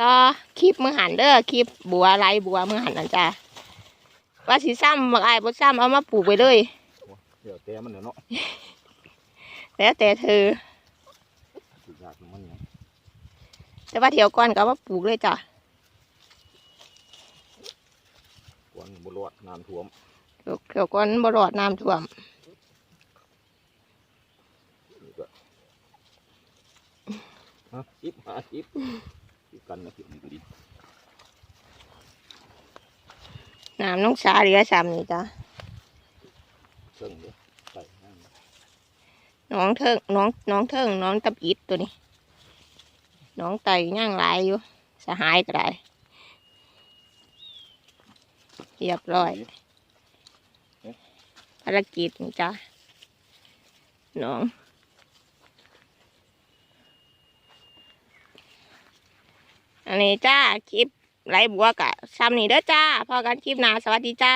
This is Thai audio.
ต่อคลิปมือหันเด้อคลิปบัวไรบัวมือหันนั่นจ้ะว่าสิซ้ำบักอายบ่ซ้ำเอามาปลูกไปเลยเดี๋ยวแต่มันเนาะแล้วแต่เธอสิยากมันเนี่ยแต่ว่าเถียวก่อนก็เอามาปลูกเลยจ้ะกวนบุรอดน้ำท่วมเถียวเถียวก่อนบ่รอดน้ำท่วมนี่ก็ฮะจิบหาจิบ จิบกันนะจิบนี่ก็ดีน้ำน้องสาเหลือซ้ำนี่จ้ะเชิงเลยใส่น้ำน้องเทิงน้องน้องเทิงน้องตะปิดตัวนี้ น้องไตย่างหลายอยู่ สหายก็ได้เรียบร้อยภารกิจนี่จ้ะน้อง อันนี้จ้าคลิปไรบัวกะซ้ำนี่เด้อจ้าพอกันคลิปหน้าสวัสดีจ้า